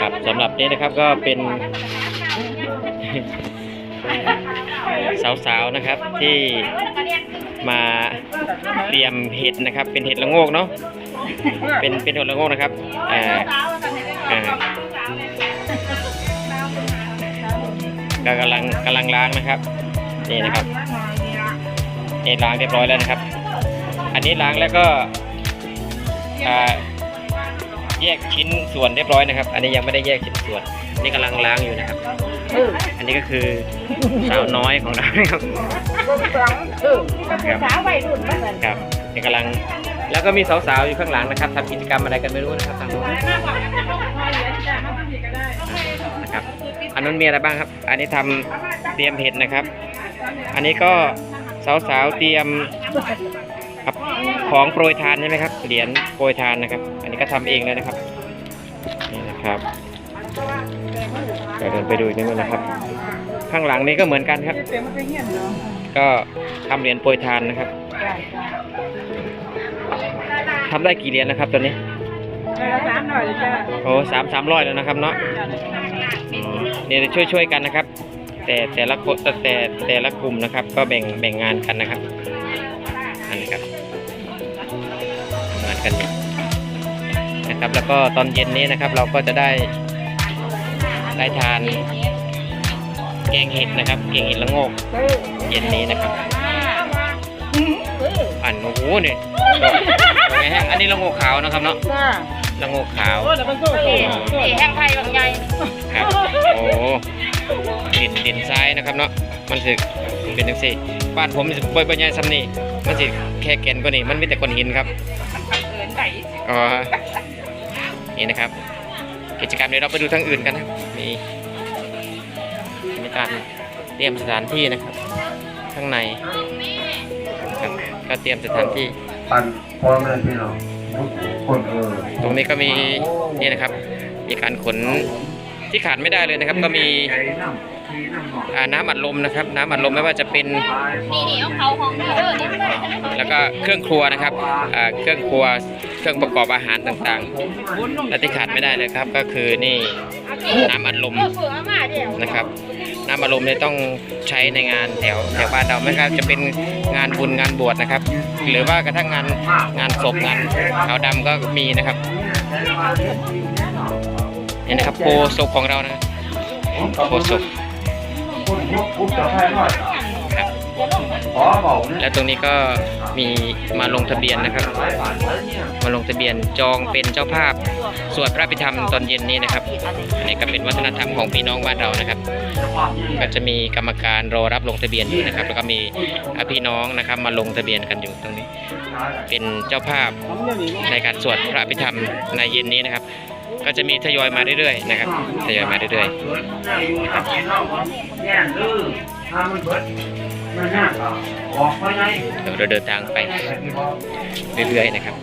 ครับสำหรับนี้นะครับก็เป็นสาวๆนะครับที่มาเตรียมเห็ดนะครับ เป็นเห็ดละโงกเนาะเป็นเป็นเห็ดละโงกนะครับอ่าอ่าก็กำลังกำลังล้างนะครับนี่นะครับนี่ล้างเรียบร้อยแล้วนะครับ อันนี้ล้างแล้วก็ แยกชิ้นส่วนเรียบร้อยนะครับ อันนี้ยังไม่ได้แยกชิ้นส่วนอันนี่กำลังล้างอยู่นะครับ อันนี้ก็คือสาวน้อยของเรานะครับสาววัยรุ่นมาสั่นครับนี่กำลังแล้วก็มีสาวๆอยู่ข้างหลังนะครับทำกิจกรรมอะไรกันไม่รู้นะครับทางนู้นนะครับอันนู้นมีอะไรบ้างครับ อันนี้ทำเตรียมเห็ดนะครับ อันนี้ก็สาวๆเตรียมครับ ของโปรยทานใช่ไหมครับ เหรียญโปรยทานนะครับ อันนี้ก็ทำเองเลยนะครับ นี่นะครับเดี๋ยวเดินไปดูอีกนิดนึงนะครับ ข้างหลังนี้ก็เหมือนกันครับ ก็ทำเหรียญโปรยทานนะครับทำได้กี่เหรียญนะครับตอนนี้สามหน่อยจ้าโอ้สามสามร้อยแล้วนะครับเนาะเนี่ยช่วยช่วยๆกันนะครับ แต่แต่ละคนแต่แต่แต่ละกลุ่มนะครับ ก็แบ่งแบ่งงานกันนะครับ กันอยู่นะครับ แล้วก็ตอนเย็นนี้นะครับ เราก็จะได้ได้ทาน แกงเห็ดนะครับ แกงเห็ดละโงก เย็นนี้นะครับ อันโอ้โหเนี่ยดอกไงฮะอันนี้ละโงกขาวนะครับเนาะจ้าละโงกขาวโอ้แต่มันสู้สู้แห้งไทยบางใหญ่ครับโอ้ดินดินทรายนะครับเนาะมันสึเป็นจังซี่บ้านผมสิบ่บ่ใหญ่ซ้ำนี่มันสิแค่แก่นกว่านี้มันมีแต่ก้อนหินครับเกินไหน อ๋อนี่นะครับ กิจกรรมเดี๋ยวเราไปดูทางอื่นกันนะมีมีการเตรียมสถานที่นะครับ ข้างในครับก็เตรียมสถานที่ ปันพ่อแม่พี่น้องคนเออตรงนี้ก็มีนี่นะครับ มีการขนที่ขาดไม่ได้เลยนะครับ ก็มีใจน้ำทีน้ำหม อ่าน้ำอัดลมนะครับ น้ำอัดลมไม่ว่าจะเป็นแล้วก็เครื่องครัวนะครับอ่าเครื่องครัวเครื่องประกอบอาหารต่างๆ และที่ขาดไม่ได้เลยครับ ก็คือนี่น้ำอัดลมนะครับ น้ำอัดลมเนี่ยต้องใช้ในงานแถวแถวบ้านเราไม่ครับจะเป็นงานบุญงานบวชนะครับ หรือว่ากระทั่งงานงานศพงานขาวดำก็มีนะครับนี่นะครับโพศพของเรานะโพศพ คุณพวกปุ๊บจะให้หน่อยครับขอบอกนะและตรงนี้ก็มีมาลงทะเบียนนะครับ มาลงทะเบียนจองเป็นเจ้าภาพสวดพระพิธรรมตอนเย็นนี้นะครับอันนี้ก็เป็นวัฒนธรรมของพี่น้องบ้านเรานะครับ ก็จะมีกรรมการรอรับลงทะเบียนอยู่นะครับ แล้วก็มีพี่น้องนะครับมาลงทะเบียนกันอยู่ตรงนี้ เป็นเจ้าภาพในการสวดพระพิธรรมในเย็นนี้นะครับ ก็จะมีทยอยมาเรื่อยๆนะครับทยอยมาเรื่อยสวนน่าอยู่กับพี่น้องแย่ดื้อถ้ามันเบิดมันน่าก็ออกไปไงๆเดี๋ยวเราเดินทางไปเรื่อยๆนะครับ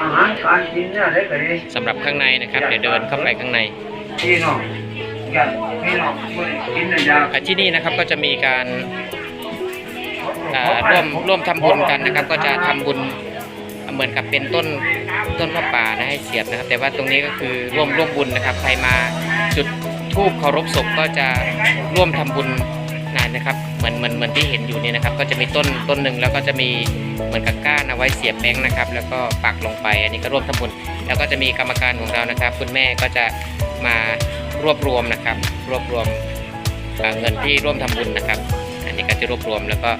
อาหารการกินเนี่ยได้ไปสำหรับข้างในนะครับ เดี๋ยวเดินเข้าไปข้างในพี่น้องอยากพี่น้องกินน่ะอยากอะที่นี่นะครับก็จะมีการอ่าร่วมร่วมทำบุญกันนะครับ ก็จะทำบุญเหมือนกับเป็นต้น ต้นพระป่านะให้เสียบนะครับ แต่ว่าตรงนี้ก็คือร่วมร่วมบุญนะครับ ใครมาจุดธูปเคารพศพก็จะร่วมทำบุญนานนะครับ เหมือนเหมือนเหมือนที่เห็นอยู่นี่นะครับ ก็จะมีต้นต้นหนึ่งแล้วก็จะมีเหมือนกับก้านเอาไว้เสียบแบงค์นะครับ แล้วก็ปักลงไป อันนี้ก็ร่วมทำบุญ แล้วก็จะมีกรรมการของเรานะครับ คุณแม่ก็จะมารวบรวมนะครับ รวบรวมเงินที่ร่วมทำบุญนะครับ อันนี้ก็จะรวบรวมแล้วก็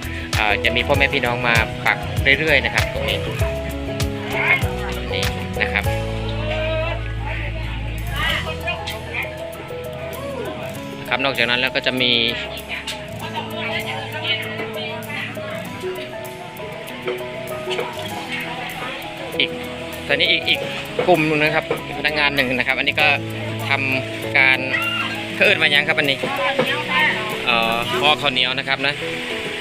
จะมีพ่อแม่พี่น้องมาปักเรื่อยๆนะครับ ตรงนี้ ครับนอกจากนั้นแล้วก็จะมีอีกตอนนี้อีกอีกกลุ่มหนึงนะครับพนักงานหนึ่งนะครับ อันนี้ก็ทำการเขาเอิ้นมายังครับอันนี้เอ่อห่อข้าวเหนียวนะครับนะ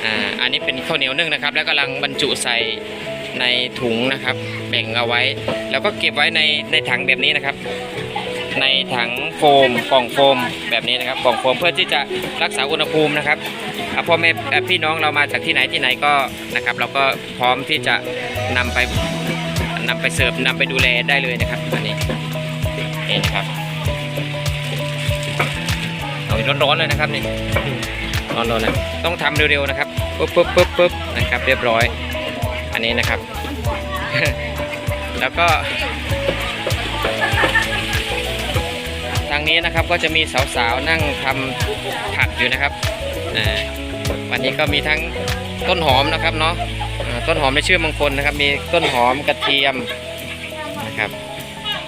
อ่าอันนี้เป็นข้าวเหนียวนึ่งนะครับ แล้วกำลังบรรจุใส่ในถุงนะครับ แบ่งเอาไว้ แล้วก็เก็บไว้ในในถังแบบนี้นะครับ ในถังโฟมกล่องโฟมแบบนี้นะครับกล่องโฟมเพื่อที่จะรักษาอุณหภูมินะครับอ่าพ่อแม่พี่น้องเรามาจากที่ไหนที่ไหนก็นะครับ เราก็พร้อมที่จะนำไปนำไปเสิร์ฟนำไปดูแลได้เลยนะครับอันนี้นี่นะครับเอาร้อนๆเลยนะครับนี่ร้อนๆเลยต้องทำเร็วๆนะครับปุ๊บปุ๊บปุ๊บปุ๊บนะครับ เรียบร้อย อันนี้นะครับ แล้วก็ นี้นะครับก็จะมีสาวๆนั่งทำผักอยู่นะครับอ่าวันนี้ก็มีทั้งต้นหอมนะครับเนาะต้นหอมในชื่อมงคลนะครับ มีต้นหอมกระเทียมนะครับ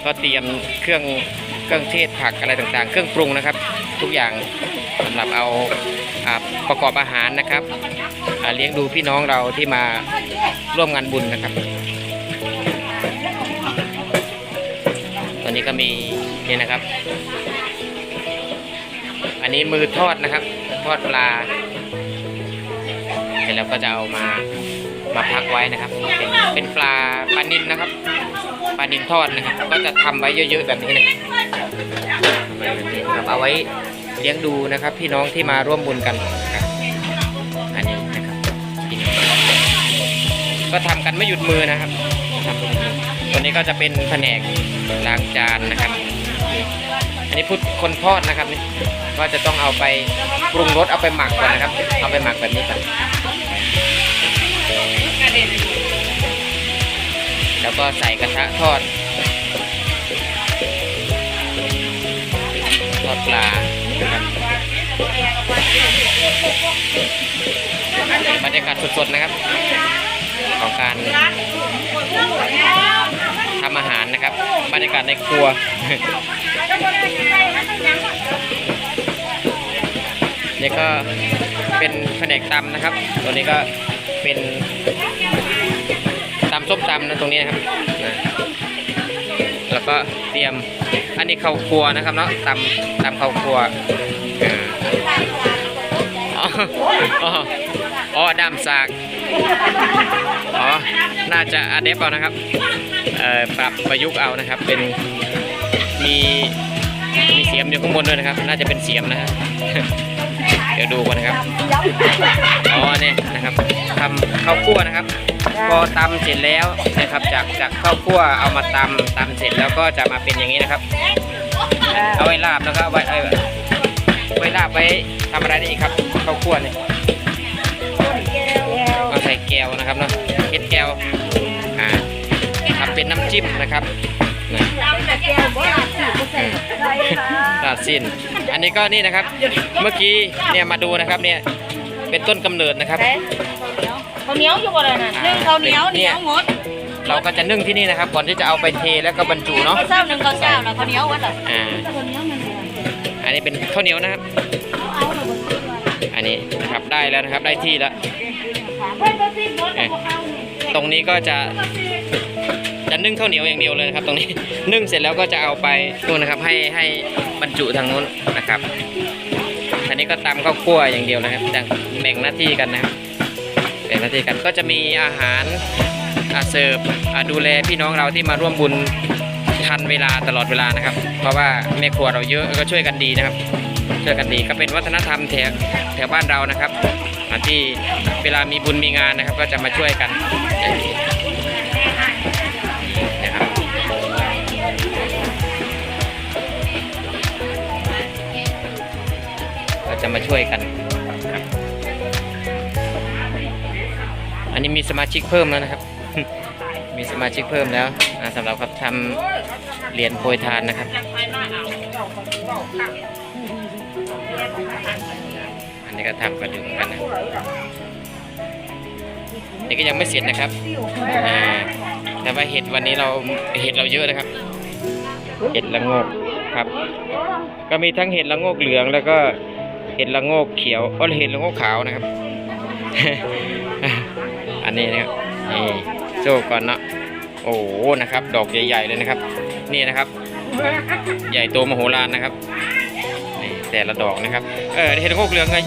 ก็เตรียมเครื่องเครื่องเทศผักอะไรต่างๆ เครื่องปรุงนะครับ ทุกอย่างสำหรับเอาอประกอบอาหารนะครับเลี้ยงดูพี่น้องเราที่มาร่วมงานบุญนะครับ ตอนนี้ก็มีนี่นะครับ นนี้มือทอดนะครับ ทอดปลา เสร็จแล้วก็จะเอามามาพักไว้นะครับ เป็นเป็นปลาปลานินนะครับปลานินทอดนะครับ ก็จะทำไว้เยอะๆแบบนี้นะครับเอาไว้เลี้ยงดูนะครับ พี่น้องที่มาร่วมบุญกันนะครับอันนี้นะครับ ก็ทำกันไม่หยุดมือนะครับตัวนี้ก็จะเป็นแผนกล้างจานนะครับ อันนี้พูดคนทอดนะครับนี่ก็จะต้องเอาไปปรุงรสเอาไปหมักก่อนนะครับ เอาไปหมักแบบนี้ก่อนแล้วก็ใส่กระทะทอดทอดปลาบรรยากาศสดๆนะครับ ของการทำอาหารนะครับ บรรยากาศในครัว นี่ก็เป็นแผนกตำนะครับ ตัวนี้ก็เป็นตำส้มตำนะตรงนี้นะครับนะแล้วก็เตรียมอันนี้ข้าวครัวนะครับเนาะตำตำข้าวครัวอ๋ออ๋อดำสากอ๋อ น่าจะอเดฟเอานะครับเอ่อปรับประยุกต์เอานะครับ เป็นมีมีเสียมอยู่ข้างบนด้วยนะครับ น่าจะเป็นเสียมนะครับ ดี๋ยวดูก่อนนะครับอ๋อเนี่ยนะครับทำข้าวคั่วนะครับ พอตำเสร็จแล้วนะครับจากจากข้าวคั่วเอามาตำตำเสร็จแล้วก็จะมาเป็นอย่างนี้นะครับ เอาไว้ลาบแล้วก็ไว้เอาไว้ไว้ลาบไว้ทำอะไรได้อีกครับข้าวคั่วเนี่ยเอาใส่แก้วนะครับเนาะเฮ็ดแก้วอ่าทำเป็นน้ำจิ้มนะครับนะ ลาดสิ้นอันนี้ก็นี่นะครับ เมื่อกี้เนี่ยมาดูนะครับเนี่ยเป็นต้นกำเนิดนะครับข้าวเหนียวอยู่บ่เลยน่ะนึ่งข้าวเหนียวเหนียวหมด เราก็จะนึ่งที่นี่นะครับ ก่อนที่จะเอาไปเทแล้วก็บรรจุเนาะข้าวเจ้าหนึ่งข้าวเจ้าแล้วข้าวเหนียววัดเหรออ่าอันนี้เป็นข้าวเหนียวนะครับ อันนี้นะครับได้แล้วนะครับได้ที่แล้วเอ๊ะตรงนี้ก็จะจะ นึ่งข้าวเหนียวอย่างเดียวเลยนะครับ ตรงนี้ นึ่งเสร็จแล้วก็จะเอาไปนู่นนะครับ ให้ให้บรรจุทางนู้นนะครับ อันนี้ก็ตำข้าวคั่วอย่างเดียวนะครับแบ่งหน้าที่กันนะครับแบ่งหน้าที่กันก็จะมีอาหารอาเสิร์ฟดูแลพี่น้องเราที่มาร่วมบุญทันเวลาตลอดเวลานะครับ เพราะว่าแม่ครัวเราเยอะก็ช่วยกันดีนะครับช่วยกันดีก็เป็นวัฒนธรรมแถวแถวบ้านเรานะครับอ่าที่เวลามีบุญมีงานนะครับ ก็จะมาช่วยกัน มาช่วยกัน อันนี้มีสมาชิกเพิ่มแล้วนะครับ มีสมาชิกเพิ่มแล้วสำหรับครับทำเหรียญโปรยทานนะครับ อันนี้ก็ทำกันอยู่เหมือนกันนะนี่ก็ยังไม่เสร็จนะครับ แต่ว่าเห็ดวันนี้เราเห็ดเราเยอะนะครับ เห็ดละงกครับ ก็มีทั้งเห็ดละงกเหลืองแล้วก็ เห็ดละโงกเขียวก็เห็ดละโงกขาวนะครับ อันนี้นะครับนี่โจ้ก่อนเนาะโอ้โหนะครับ ดอกใหญ่ๆเลยนะครับ นี่นะครับ ใหญ่โตมโหฬารนะครับนี่แต่ละดอกนะครับเออเห็ดละโงกเหลืองไง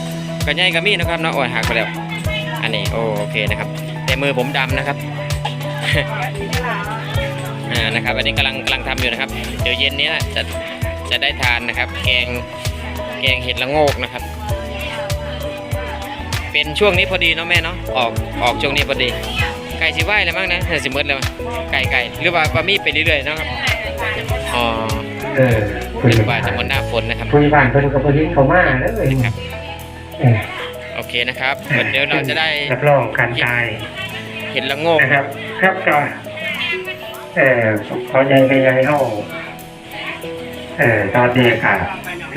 กระใหญ่กระมี่นะครับเนาะโอ้ยหักไปแล้ว อันนี้โอโอเคนะครับ แต่มือผมดำนะครับนะครับอันนี้กำลังกำลังทำอยู่นะครับ เดี๋ยวเย็นนี้จะจะได้ทานนะครับ แกง แกงเห็ดละโงกนะครับ เป็นช่วงนี้พอดีเนาะแม่เนาะออกออกช่วงนี้พอดี ไก่สิไหวแล้วมั้งนะเธอสิหมดแล้วมั้งไก่ไก่หรือว่าว่ามีไปเรื่อยๆเนาะครับอ๋อเออเป็นกว่าจะหมดหน้าฝนนะครับคุยผ่านเพิ่นกับเพิ่นเขามาเด้อครับเออโอเคนะครับเดี๋ยวเราจะได้รับรองการตายเห็นละโงกนะครับ ครับก็เออขอใจไปยังเฮา เออตอนนี้ค่ะ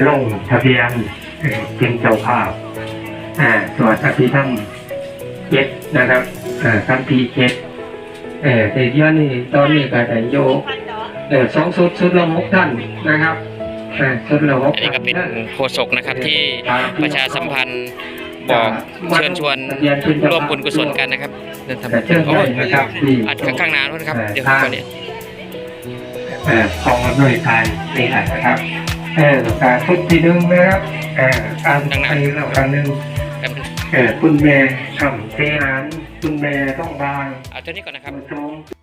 ลงทะเบียนเอ่อเป็นเจ้าภาพอ่าตรวจอภิธรรมเจ็ดนะครับอ่าคัมภีร์เจ็ดเออแต่เดี๋ยวนี้ตอนนี้ก็ได้โยกเออสองชุดชุดละหกท่านนะครับเออชุดละหกอันนี้ก็เป็นท่าโฆษกนะครับที่ประชาสัมพันธ์บอกเชิญชวนร่วมบุญกุศลกันนะครับเดินทำแต่เชิญโอ้ได้ยนะครับที่อัดข้างๆหน้าด้วยนะครับเดี๋ยวครับเนี่ยเออ ของอำนวยการนี่แหละนะครับเออการชุดที่หนึ่งนะครับเออการไปแล้วการหนึ่งครับเออคุณแม่คำเทหานคุณแม่ต้องบางเอาเท่านี้ก่อนนะครับคุณชม